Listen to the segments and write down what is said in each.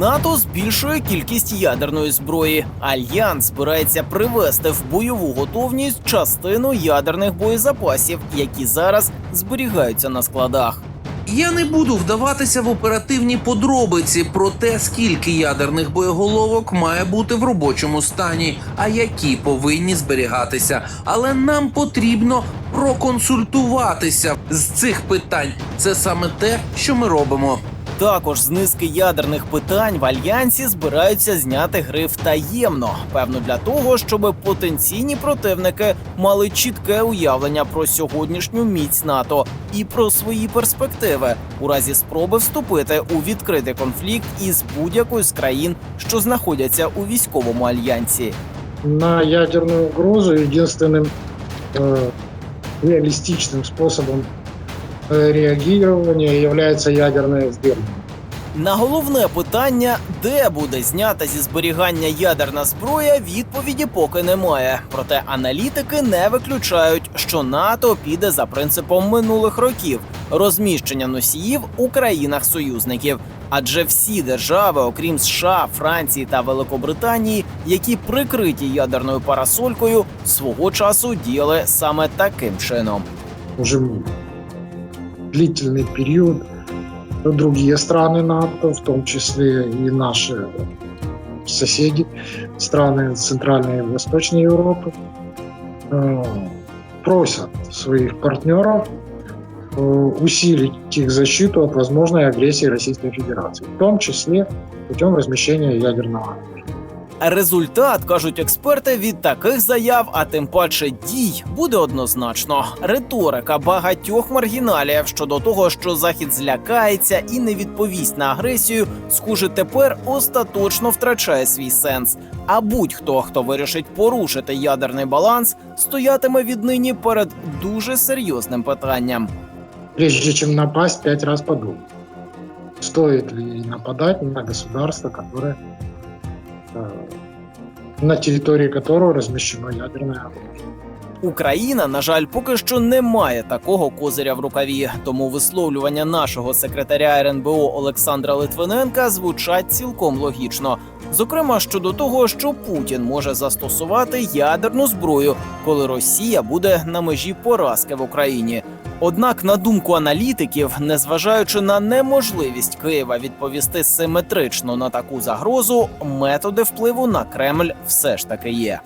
НАТО збільшує кількість ядерної зброї. Альянс збирається привести в бойову готовність частину ядерних боєзапасів, які зараз зберігаються на складах. Я не буду вдаватися в оперативні подробиці про те, скільки ядерних боєголовок має бути в робочому стані, а які повинні зберігатися. Але нам потрібно проконсультуватися з цих питань. Це саме те, що ми робимо. Також з низки ядерних питань в альянсі збираються зняти гриф таємно, певно, для того, щоб потенційні противники мали чітке уявлення про сьогоднішню міць НАТО і про свої перспективи у разі спроби вступити у відкритий конфлікт із будь-якою з країн, що знаходяться у військовому альянсі. на ядерную угрозу единственным э, реалистичным способом э, реагирования является ядерное сдерживание. На головне питання, де буде знята зі зберігання ядерна зброя, відповіді поки немає. Проте аналітики не виключають, що НАТО піде за принципом минулих років розміщення носіїв у країнах-союзників. Адже всі держави, окрім США, Франції та Великобританії, які прикриті ядерною парасолькою, свого часу діяли саме таким чином. Уже длительный период другие страны НАТО, в том числе и наши соседи, страны Центральной и Восточной Европы, э, просят своих партнеров э, усилить их защиту от возможной агрессии Российской Федерации, в том числе путем размещения ядерного оружия. Результат кажуть експерти від таких заяв, а тим паче дій, буде однозначно. Риторика багатьох маргіналів щодо того, що захід злякається і не відповість на агресію, схоже, тепер остаточно втрачає свій сенс. А будь-хто, хто вирішить порушити ядерний баланс, стоятиме віднині перед дуже серйозним питанням. Прежде чем напасть, пять раз подумать, стоит ли нападать на государство, которое на территории которого размещено ядерное оружие. Україна, на жаль, поки що не має такого козиря в рукаві. Тому висловлювання нашого секретаря РНБО Олександра Литвиненка звучать цілком логічно. Зокрема, щодо того, що Путін може застосувати ядерну зброю, коли Росія буде на межі поразки в Україні. Однак, на думку аналітиків, незважаючи на неможливість Києва відповісти симетрично на таку загрозу, методи впливу на Кремль все ж таки є.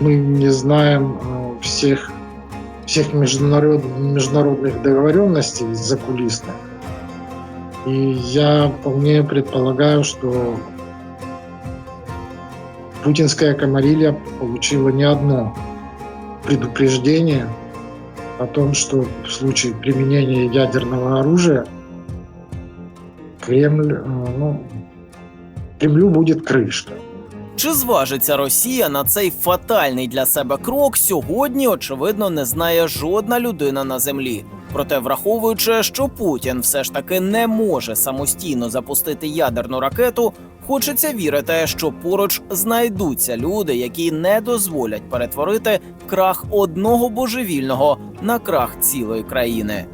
Мы не знаем э, всех, всех международ, международных договоренностей закулисных. И я вполне предполагаю, что путинская комарилья получила не одно предупреждение о том, что в случае применения ядерного оружия Кремль, э, ну, Кремлю будет крышка. Чи зважиться Росія на цей фатальний для себе крок сьогодні? Очевидно, не знає жодна людина на землі. Проте, враховуючи, що Путін все ж таки не може самостійно запустити ядерну ракету, хочеться вірити, що поруч знайдуться люди, які не дозволять перетворити крах одного божевільного на крах цілої країни.